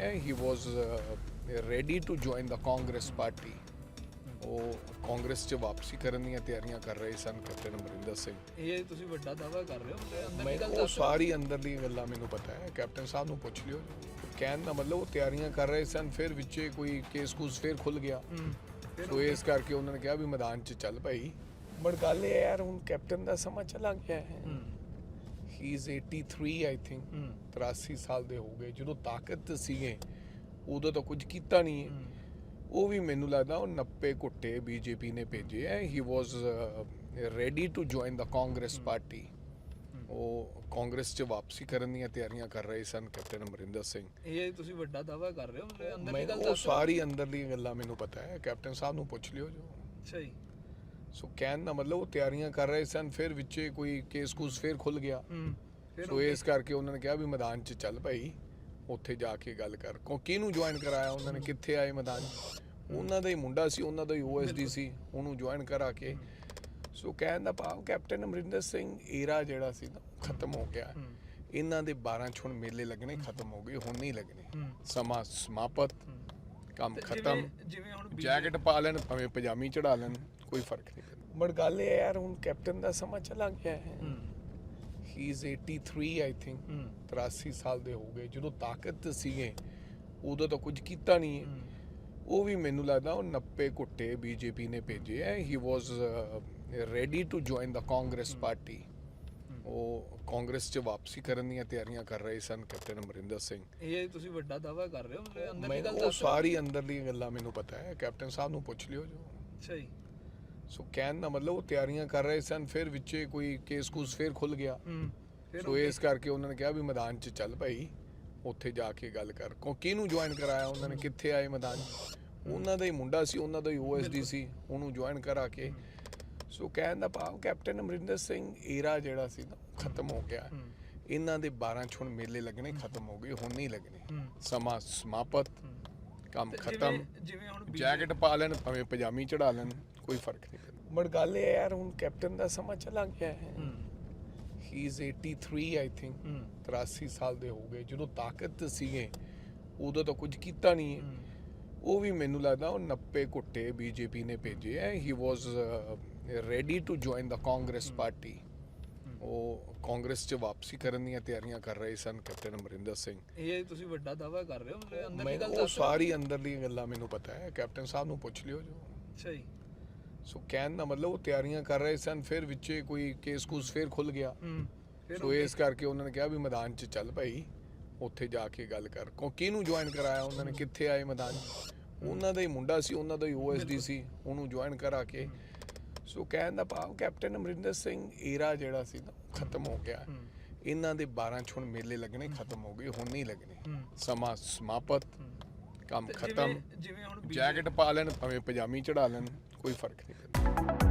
ਹੈ he was ready to join the Congress party ਉਹ ਕਾਂਗਰਸ 'ਚ ਵਾਪਸੀ ਕਰਨ ਦੀਆਂ ਤਿਆਰੀਆਂ ਕਰ ਰਹੇ ਸਨ ਕੈਪਟਨ ਅਮਰਿੰਦਰ ਸਿੰਘ ਇਹ ਤੁਸੀਂ ਵੱਡਾ ਦਾਵਾ ਕਰ ਰਹੇ ਹੋ ਤੇ ਅੰਦਰ ਮੈਂ ਦੀ ਗੱਲ ਉਹ ਸਾਰੀ ਅੰਦਰ ਗੱਲਾਂ ਮੈਨੂੰ ਪਤਾ ਹੈ ਕੈਪਟਨ ਸਾਹਿਬ ਨੂੰ ਪੁੱਛ ਲਿਓ ਕਹਿਣ ਦਾ ਮਤਲਬ ਉਹ ਤਿਆਰੀਆਂ ਕਰ ਰਹੇ ਸਨ ਫਿਰ ਵਿੱਚੇ ਕੋਈ ਕੇਸ ਕੂਸ ਫਿਰ ਖੁੱਲ ਗਿਆ ਸੋ ਇਸ ਕਰਕੇ ਉਹਨਾਂ ਨੇ ਕਿਹਾ ਵੀ ਮੈਦਾਨ 'ਚ ਚੱਲ ਭਾਈ ਬਟ ਗੱਲ ਇਹ ਯਾਰ ਹੁਣ ਕੈਪਟਨ ਦਾ ਸਮਾਂ ਚਲਾ ਗਿਆ ਹੈ ਹੂੰ ਹੀ ਇਜ਼ 83 ਆਈ ਥਿੰਕ ਹੂੰ 83 ਸਾਲ ਦੇ ਹੋ ਗਏ। ਜਦੋਂ ਤਾਕਤ ਸੀਗੇ ਉਦੋਂ ਤਾਂ ਕੁਝ ਕੀਤਾ ਨਹੀਂ। ਹੈ ਉਹ ਵੀ ਮੈਨੂੰ ਲੱਗਦਾ ਉਹ ਨੱਪੇ ਘੁੱਟੇ ਬੀਜੇਪੀ ਨੇ ਭੇਜੇ ਹੈ he was ready to join the Congress party ਉਹ ਕਾਂਗਰਸ 'ਚ ਵਾਪਸੀ ਕਰਨ ਦੀਆਂ ਤਿਆਰੀਆਂ ਕਰ ਰਹੇ ਸਨ ਕੈਪਟਨ ਅਮਰਿੰਦਰ ਸਿੰਘ। ਇਹ ਤੁਸੀਂ ਵੱਡਾ ਦਾਵਾ ਕਰ ਰਹੇ ਹੋ? ਅੰਦਰ ਦੀ ਗੱਲ ਦੱਸ ਸਾਰੀ ਅੰਦਰ ਗੱਲਾਂ ਮੈਨੂੰ ਪਤਾ ਹੈ ਕੈਪਟਨ ਸਾਹਿਬ ਨੂੰ ਪੁੱਛ ਲਿਓ ਜੋ। ਜੀ। ਸੋ ਕਹਿਣ ਦਾ ਮਤਲਬ ਉਹ ਤਿਆਰੀਆਂ ਕਰ ਰਹੇ ਸਨ ਫਿਰ ਵਿੱਚੇ ਕੋਈ ਕੇਸ ਕੂਸ ਫਿਰ ਖੁੱਲ ਗਿਆ। ਸੋ ਇਸ ਕਰਕੇ ਉਹਨਾਂ ਨੇ ਕਿਹਾ ਵੀ ਮੈਦਾਨ 'ਚ ਚੱਲ ਭਾਈ ਉੱਥੇ ਜਾ ਕੇ ਗੱਲ ਕਰ। ਕੋ ਕਿਹਨੂੰ ਜੁਆਇਨ ਕਰਾਇਆ ਉਹਨਾਂ ਨੇ ਕਿੱਥੇ ਆਏ ਮੈਦਾਨ? ਉਹਨਾਂ ਦਾ ਹੀ ਮੁੰਡਾ ਸੀ ਉਹਨਾਂ ਦਾ ਹੀ ਓਐਸਡੀ ਸੀ ਉਹਨੂੰ ਜੁਆਇਨ ਕਰਾ ਕੇ। ਸੋ ਕਹਿਣ ਦਾ ਭਾਵ ਕੈਪਟਨ ਅਮਰਿੰਦਰ ਸਿੰਘ ਏਰਾ ਜਿਹੜਾ ਸੀ ਨਾ ਖਤਮ ਹੋ ਗਿਆ। ਇਹਨਾਂ ਦੇ 12 ਛੁਣ ਮੇਲੇ ਲੱਗਣੇ ਖਤਮ ਹੋ ਗਏ ਹੁਣ ਨਹੀਂ ਲੱਗਣੇ। ਸਮਾਂ ਸਮਾਪਤ ਕੰਮ ਖਤਮ। ਜਿਵੇਂ- ਹੁਣ ਜੈਕਟ ਪਾ ਲੈਣ ਭਾਵੇਂ ਪਜਾਮੀ ਚੜਾ ਲੈਣ। ਕੋਈ ਫ਼ਰਕ ਨਹੀਂ ਪੈਂਦਾ। ਬਟ ਗੱਲ ਇਹ ਯਾਰ ਹੁਣ ਕੈਪਟਨ ਦਾ ਸਮਾਂ ਚਲਾ ਗਿਆ ਹੈ। ਹੂੰ। ਇਜ਼ 83 ਆਈ ਥਿੰਕ ਹੂੰ। 83 ਸਾਲ ਦੇ ਹੋ ਗਏ। ਜਦੋਂ ਤਾਕਤ ਸੀਗੇ ਉਦੋਂ ਤਾਂ ਕੁਝ ਕੀਤਾ ਨਹੀਂ ਹੈ। ਉਹ ਵੀ ਮੈਨੂੰ ਲੱਗਦਾ ਉਹ ਨੱਪੇ ਘੁੱਟੇ ਬੀਜੇਪੀ ਨੇ ਭੇਜੇ ਹੈ। He was ready to join the Congress party ਉਹ ਕਾਂਗਰਸ 'ਚ ਵਾਪਸੀ ਕਰਨ ਦੀਆਂ ਤਿਆਰੀਆਂ ਕਰ ਰਹੇ ਸਨ ਕੈਪਟਨ ਅਮਰਿੰਦਰ ਸਿੰਘ। ਇਹ ਤੁਸੀਂ ਵੱਡਾ ਦਾਵਾ ਕਰ ਰਹੇ ਹੋ ਅੰਦਰ ਦੀ ਗੱਲ ਦੱਸ ਸਾਰੀ ਅੰਦਰ ਗੱਲਾਂ ਮੈਨੂੰ ਪਤਾ ਹੈ। ਕੈਪਟਨ ਸਾਹਿਬ ਨੂੰ ਪੁੱਛ ਲਿਓ ਜੋ। ਜੀ। ਸੋ ਕਹਿਣ ਦਾ ਮਤਲਬ ਉਹ ਤਿਆਰੀਆਂ ਕਰ ਰਹੇ ਸਨ ਫਿਰ ਵਿੱਚੇ ਕੋਈ ਕੇਸ ਕੂਸ ਫਿਰ ਖੁੱਲ ਗਿਆ। ਸੋ ਇਸ ਕਰਕੇ ਉਹਨਾਂ ਨੇ ਕਿਹਾ ਵੀ ਮੈਦਾਨ 'ਚ ਚੱਲ ਭਾਈ ਉੱਥੇ ਜਾ ਕੇ ਗੱਲ ਕਰ। ਕੋ ਕਿਹਨੂੰ ਜੁਆਇਨ ਕਰਾਇਆ ਉਹਨਾਂ ਨੇ? ਕਿੱਥੇ ਆਏ ਮੈਦਾਨ? ਉਹਨਾਂ ਦਾ ਹੀ ਮੁੰਡਾ ਸੀ ਉਹਨਾਂ ਦਾ ਹੀ ਓਐਸਡੀ ਸੀ ਉਹਨੂੰ ਜੁਆਇਨ ਕਰਾ ਕੇ। ਸੋ ਕਹਿਣ ਦਾ ਭਾਵ ਕੈਪਟਨ ਅਮਰਿੰਦਰ ਸਿੰਘ ਏਰਾ ਜਿਹੜਾ ਸੀ ਨਾ ਖਤਮ ਹੋ ਗਿਆ। ਇਹਨਾਂ ਦੇ 12 ਛੁਣ ਮੇਲੇ ਲੱਗਣੇ ਖਤਮ ਹੋ ਗਏ ਹੁਣ ਨਹੀਂ ਲੱਗਣੇ। ਸਮਾਂ ਸਮਾਪਤ। ਕੰਮ ਖਤਮ। ਜਿਵੇਂ- ਹੁਣ ਜੈਕਟ ਪਾ ਲੈਣ ਭਾਵੇਂ ਪਜਾਮੀ ਚੜਾ ਲੈਣ ਕੋਈ ਫ਼ਰਕ ਨਹੀਂ ਪੈਂਦਾ। ਬਟ ਗੱਲ ਇਹ ਹੈ ਯਾਰ ਹੁਣ ਕੈਪਟਨ ਦਾ ਸਮਾਂ ਚਲਾ ਗਿਆ ਹੈ। ਹੂੰ। ਇਜ਼ 83 ਆਈ ਥਿੰਕ ਹੂੰ। 83 ਸਾਲ ਦੇ ਹੋ ਗਏ। ਜਦੋਂ ਤਾਕਤ ਸੀਗੇ ਉਦੋਂ ਤਾਂ ਕੁਝ ਕੀਤਾ ਨਹੀਂ। ਹੈ। ਉਹ ਵੀ ਮੈਨੂੰ ਲੱਗਦਾ ਉਹ ਨੱਪੇ ਘੁੱਟੇ ਬੀਜੇਪੀ ਨੇ ਭੇਜੇ ਹੈ। He was ready to join the Congress party ਉਹ ਕਾਂਗਰਸ 'ਚ ਵਾਪਸੀ ਕਰਨ ਦੀਆਂ ਤਿਆਰੀਆਂ ਕਰ ਰਹੇ ਸਨ ਕੈਪਟਨ ਅਮਰਿੰਦਰ ਸਿੰਘ। ਇਹ ਤੁਸੀਂ ਵੱਡਾ ਦਾਵਾ ਕਰ ਰਹੇ ਹੋ ਅੰਦਰ ਦੀ ਗੱਲ ਉਹ ਸਾਰੀ ਅੰਦਰ ਗੱਲਾਂ ਮੈਨੂੰ ਪਤਾ ਹੈ ਕੈਪਟਨ ਸਾਹਿਬ ਨੂੰ ਪੁੱਛ ਲਿਓ ਜੋ। ਅੱਛਾ ਜੀ। ਸੋ ਕਹਿਣ ਦਾ ਮਤਲਬ ਉਹ ਤਿਆਰੀਆਂ ਕਰ ਰਹੇ ਸਨ ਫਿਰ ਵਿੱਚੇ ਕੋਈ ਕੇਸ ਕੂਸ ਫਿਰ ਖੁੱਲ ਗਿਆ। ਸੋ ਇਸ ਕਰਕੇ ਉਹਨਾਂ ਨੇ ਕਿਹਾ ਵੀ ਮੈਦਾਨ 'ਚ ਚੱਲ ਭਾਈ ਉੱਥੇ ਜਾ ਕੇ ਗੱਲ ਕਰ। ਕੋ ਕਿਹਨੂੰ ਜੁਆਇਨ ਕਰਾਇਆ ਉਹਨਾਂ ਨੇ ਕਿੱਥੇ ਆਏ ਮੈਦਾਨ? ਉਹਨਾਂ ਦਾ ਹੀ ਮੁੰਡਾ ਸੀ ਉਹਨਾਂ ਦਾ ਹੀ ਓਐਸਡੀ ਸੀ ਉਹਨੂੰ ਜੁਆਇਨ ਕਰਾ ਕੇ ਸੋ ਕਹਿਣ ਦਾ ਭਾਵ ਕੈਪਟਨ ਅਮਰਿੰਦਰ ਸਿੰਘ ਏਰਾ ਜਿਹੜਾ ਸੀ ਨਾ ਖਤਮ ਹੋ ਗਿਆ। ਇਹਨਾਂ ਦੇ 12 ਛੁਣ ਮੇਲੇ ਲੱਗਣੇ ਖਤਮ ਹੋ ਗਏ ਹੁਣ ਨਹੀਂ ਲੱਗਣੇ। ਸਮਾਂ ਸਮਾਪਤ ਕੰਮ ਖਤਮ। ਜਿਵੇਂ- ਹੁਣ ਜੈਕਟ ਪਾ ਲੈਣ ਭਾਵੇਂ ਪਜਾਮੀ ਚੜਾ ਲੈਣ ਕੋਈ ਫ਼ਰਕ ਨਹੀਂ ਪੈਂਦਾ।